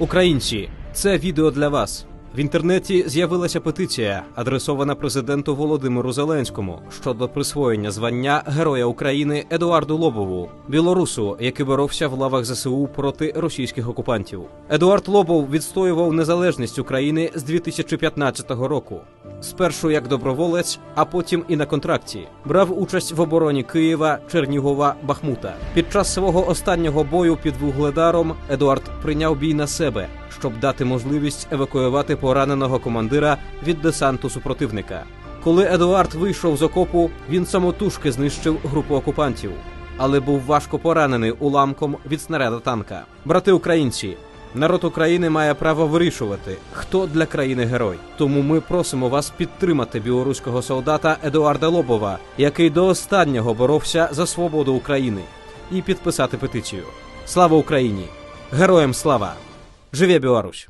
Українці, це відео для вас. В інтернеті з'явилася петиція, адресована президенту Володимиру Зеленському щодо присвоєння звання Героя України Едуарду Лобову, білорусу, який боровся в лавах ЗСУ проти російських окупантів. Едуард Лобов відстоював незалежність України з 2015 року. Спершу як доброволець, а потім і на контракті. Брав участь в обороні Києва, Чернігова, Бахмута. Під час свого останнього бою під Вугледаром Едуард прийняв бій на себе, щоб дати можливість евакуювати пораненого командира від десанту супротивника. Коли Едуард вийшов з окопу, він самотужки знищив групу окупантів, але був важко поранений уламком від снаряда танка. Брати українці, народ України має право вирішувати, хто для країни герой. Тому ми просимо вас підтримати білоруського солдата Едуарда Лобова, який до останнього боровся за свободу України, і підписати петицію. Слава Україні! Героям слава! Живе Білорусь!